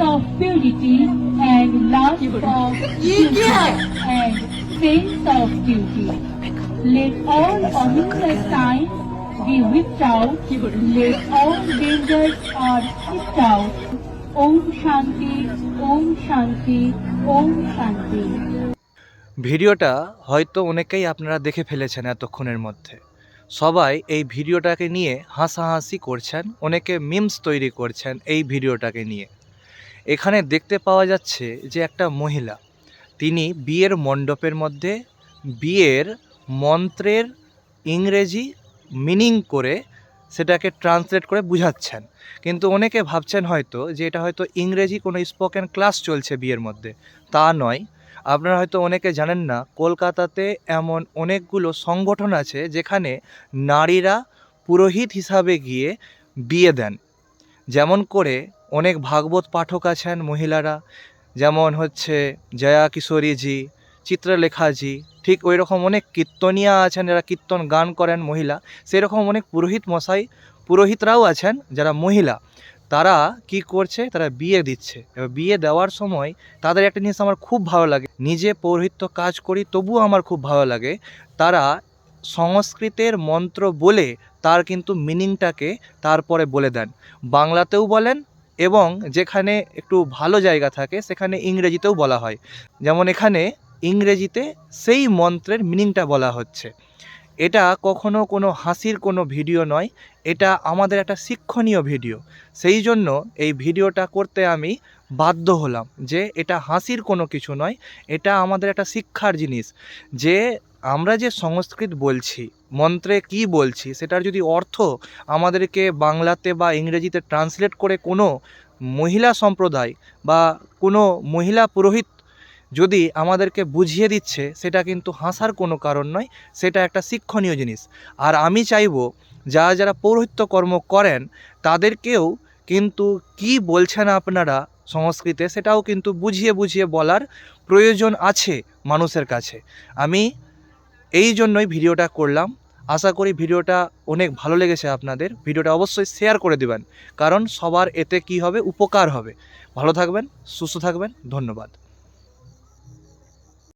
of purity and love of children and sense of duty. Let all ominous signs be whipped out. Let all dangers are stripped out. Om Shanti, Om Shanti, Om Shanti. ভিডিওটা হয়তো অনেকেই আপনারা দেখে ফেলেছেন এতক্ষণের মধ্যে সবাই এই ভিডিওটাকে নিয়ে হাসাহাসি করছেন অনেকে মিমস তৈরি করছেন এই ভিডিওটাকে নিয়ে এখানে দেখতে পাওয়া যাচ্ছে যে একটা মহিলা, তিনি বিয়ের মণ্ডপের মধ্যে বিয়ের মন্ত্রের ইংরেজি মিনিং করে সেটাকে ট্রান্সলেট করে বুঝাচ্ছেন। কিন্তু অনেকে ভাবছেন হয়তো যে এটা হয়তো ইংরেজি কোনো স্পোকেন ক্লাস চলছে বিয়ের মধ্যে। তা নয়। আপনারা হয়তো অনেকে জানেন না, কলকাতাতে এমন অনেকগুলো সংগঠন আছে যেখানে নারীরা পুরোহিত হিসাবে গিয়ে বিয়ে দেন। যেমন করে অনেক ভাগবত পাঠক আছেন মহিলারা, যেমন হচ্ছে জয়া কিশোরীজি চিত্রলেখাজি ঠিক ওই রকম অনেক কীর্তনিয়া আছেন যারা কীর্তন গান করেন মহিলা, সেরকম অনেক পুরোহিত মশাই, পুরোহিতরাও আছেন যারা মহিলা। তারা কি করছে? তারা বিয়ে দিচ্ছে। এবার বিয়ে দেওয়ার সময় তাদের একটা জিনিস আমার খুব ভালো লাগে। নিজে পৌরোহিত্য কাজ করি, তবুও আমার খুব ভালো লাগে। তারা সংস্কৃতের মন্ত্র বলে তার কিন্তু মিনিংটাকে তারপরে বলে দেন। বাংলাতেও বলেন এবং যেখানে একটু ভালো জায়গা থাকে, সেখানে ইংরেজিতেও বলা হয়। যেমন এখানে ইংরেজিতে সেই মন্ত্রের মিনিংটা বলা হচ্ছে। এটা কখনো কোনো হাসির কোনো ভিডিও নয়, এটা আমাদের একটা শিক্ষণীয় ভিডিও। সেই জন্য এই ভিডিওটা করতে আমি বাধ্য হলাম যে এটা হাসির কোনো কিছু নয়, এটা আমাদের একটা শিক্ষার জিনিস। যে আমরা যে সংস্কৃত বলছি মন্ত্রে কি বলছি, সেটার যদি অর্থ আমাদেরকে বাংলাতে বা ইংরেজিতে ট্রান্সলেট করে কোনো মহিলা সম্প্রদায় বা কোনো মহিলা পুরোহিত যদি আমাদেরকে বুঝিয়ে দিচ্ছে, সেটা কিন্তু হাসার কোনো কারণ নয়, সেটা একটা শিক্ষণীয় জিনিস। আর আমি চাইব, যারা যারা পৌরোহিত্য কর্ম করেন, তাদেরকেও কিন্তু কি বলছেন আপনারা সংস্কৃতে, সেটাও কিন্তু বুঝিয়ে বুঝিয়ে বলার প্রয়োজন আছে মানুষের কাছে। আমি এই জন্যই ভিডিওটা করলাম। আশা করি ভিডিওটা অনেক ভালো লেগেছে আপনাদের। ভিডিওটা অবশ্যই শেয়ার করে দেবেন, কারণ সবার এতে কি হবে? উপকার হবে। ভালো থাকবেন, সুস্থ থাকবেন, ধন্যবাদ।